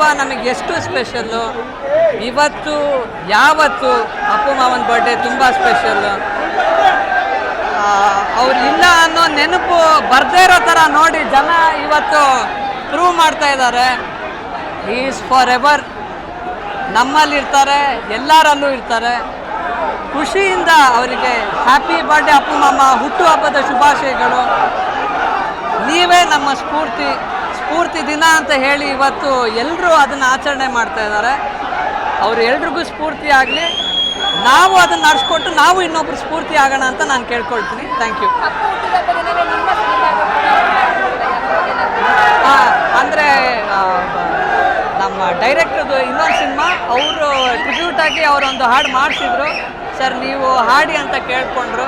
ಹಬ್ಬ ನಮಗೆ ಎಷ್ಟು ಸ್ಪೆಷಲ್ಲು ಇವತ್ತು, ಯಾವತ್ತು ಅಪ್ಪು ಮಾವನ ಬರ್ಡೇ ತುಂಬ ಸ್ಪೆಷಲ್ಲು ಅವ್ರು ಇಲ್ಲ ಅನ್ನೋ ನೆನಪು ಬರ್ದೇ ಇರೋ ಥರ ನೋಡಿ ಜನ ಇವತ್ತು ಪ್ರೂವ್ ಮಾಡ್ತಾ ಇದ್ದಾರೆ. ಈಸ್ ಫಾರ್ ಎವರ್ ನಮ್ಮಲ್ಲಿ ಇರ್ತಾರೆ, ಎಲ್ಲರಲ್ಲೂ ಇರ್ತಾರೆ. ಖುಷಿಯಿಂದ ಅವರಿಗೆ ಹ್ಯಾಪಿ ಬರ್ಡೇ ಅಪ್ಪು ಮಾಮ ಹುಟ್ಟುಹಬ್ಬದ ಶುಭಾಶಯಗಳು. ನೀವೇ ನಮ್ಮ ಸ್ಫೂರ್ತಿ. ಸ್ಫೂರ್ತಿ ದಿನ ಅಂತ ಹೇಳಿ ಇವತ್ತು ಎಲ್ಲರೂ ಅದನ್ನು ಆಚರಣೆ ಮಾಡ್ತಾ ಇದ್ದಾರೆ. ಅವರು ಎಲ್ರಿಗೂ ಸ್ಫೂರ್ತಿ ಆಗಲಿ. ನಾವು ಅದನ್ನು ನಡೆಸ್ಕೊಟ್ಟು ನಾವು ಇನ್ನೊಬ್ರು ಸ್ಫೂರ್ತಿ ಆಗೋಣ ಅಂತ ನಾನು ಕೇಳ್ಕೊಳ್ತೀನಿ. ಥ್ಯಾಂಕ್ ಯು ಅಂದರೆ ನಮ್ಮ ಡೈರೆಕ್ಟರ್ದು ಇನ್ನೊಂದು ಸಿನಿಮಾ. ಅವರು ಟ್ರಿಬ್ಯೂಟ್ ಆಗಿ ಅವರೊಂದು ಹಾಡು ಮಾಡಿಸಿದ್ರು. ಸರ್, ನೀವು ಹಾಡಿ ಅಂತ ಕೇಳ್ಕೊಂಡ್ರು.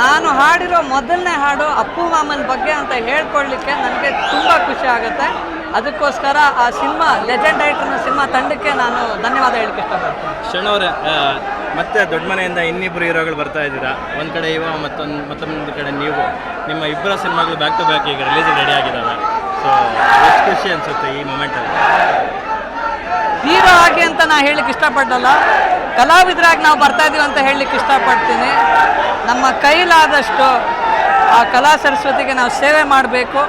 ನಾನು ಹಾಡಿರೋ ಮೊದಲನೇ ಹಾಡು ಅಪ್ಪು ಮಾಮನ ಬಗ್ಗೆ ಅಂತ ಹೇಳ್ಕೊಳ್ಲಿಕ್ಕೆ ನನಗೆ ತುಂಬ ಖುಷಿ ಆಗುತ್ತೆ. ಅದಕ್ಕೋಸ್ಕರ ಆ ಸಿನಿಮಾ ಲೆಜೆಂಡ್ ಡೈರೆಕ್ಟರ್ನ ಸಿನಿಮಾ ತಂಡಕ್ಕೆ ನಾನು ಧನ್ಯವಾದ ಹೇಳಕ್ಕೆ ಇಷ್ಟಪಡ್ತೀನಿ. ಶರಣವ್ರೆ ಅವರೇ ಮತ್ತೆ ದೊಡ್ಡ ಮನೆಯಿಂದ ಇನ್ನಿಬ್ಬರು ಹೀರೋಗಳು ಬರ್ತಾ ಇದ್ದೀರಾ? ಒಂದು ಕಡೆ ಇವ ಮತ್ತೊಂದು ಮತ್ತೊಂದು ಕಡೆ ನೀವು. ನಿಮ್ಮ ಇಬ್ಬರ ಸಿನಿಮಾಗಳು ಬ್ಯಾಕ್ ಟು ಬ್ಯಾಕ್ ಈಗ ರಿಲೀಸ್ ರೆಡಿ ಆಗಿದ್ದಾವೆ. ಸೊ ಎಷ್ಟು ಖುಷಿ ಅನಿಸುತ್ತೆ ಈ ಮೊಮೆಂಟಲ್ಲಿ ಹೀರೋ ಆಗಿ ಅಂತ ನಾನು ಹೇಳಕ್ಕೆ ಇಷ್ಟಪಡಲ್ಲ. ಕಲಾವಿದರಾಗಿ ನಾವು ಬರ್ತಾ ಇದ್ದೀವಿ ಅಂತ ಹೇಳಲಿಕ್ಕೆ ಇಷ್ಟಪಡ್ತೀನಿ. ನಮ್ಮ ಕೈಲಾದಷ್ಟು ಆ ಕಲಾ ಸರಸ್ವತಿಗೆ ನಾವು ಸೇವೆ ಮಾಡಬೇಕು.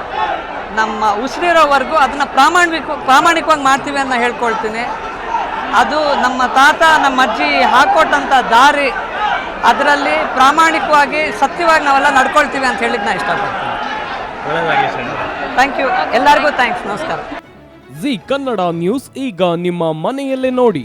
ನಮ್ಮ ಉಸಿರಿರೋವರೆಗೂ ಅದನ್ನು ಪ್ರಾಮಾಣಿಕ ಪ್ರಾಮಾಣಿಕವಾಗಿ ಮಾಡ್ತೀವಿ ಅಂತ ಹೇಳ್ಕೊಳ್ತೀನಿ. ಅದು ನಮ್ಮ ತಾತ ನಮ್ಮ ಅಜ್ಜಿ ಹಾಕೊಟ್ಟಂಥ ದಾರಿ ಅದರಲ್ಲಿ ಪ್ರಾಮಾಣಿಕವಾಗಿ ಸತ್ಯವಾಗಿ ನಾವೆಲ್ಲ ನಡ್ಕೊಳ್ತೀವಿ ಅಂತ ಹೇಳಿದ್ ನಾನು ಇಷ್ಟಪಡ್ತೀನಿ. ಥ್ಯಾಂಕ್ ಯು ಎಲ್ಲರಿಗೂ ಥ್ಯಾಂಕ್ಸ್ ನಮಸ್ಕಾರ. ಜಿ ಕನ್ನಡ ನ್ಯೂಸ್ ಈಗ ನಿಮ್ಮ ಮನೆಯಲ್ಲೇ ನೋಡಿ.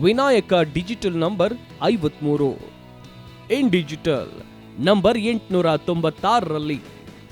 ವಿನಾಯಕ ಡಿಜಿಟಲ್ ನಂಬರ್ ಐವತ್ಮೂರು. ಇನ್ ಡಿಜಿಟಲ್ ನಂಬರ್ ಎಂಟುನೂರ ತೊಂಬತ್ತಾರರಲ್ಲಿ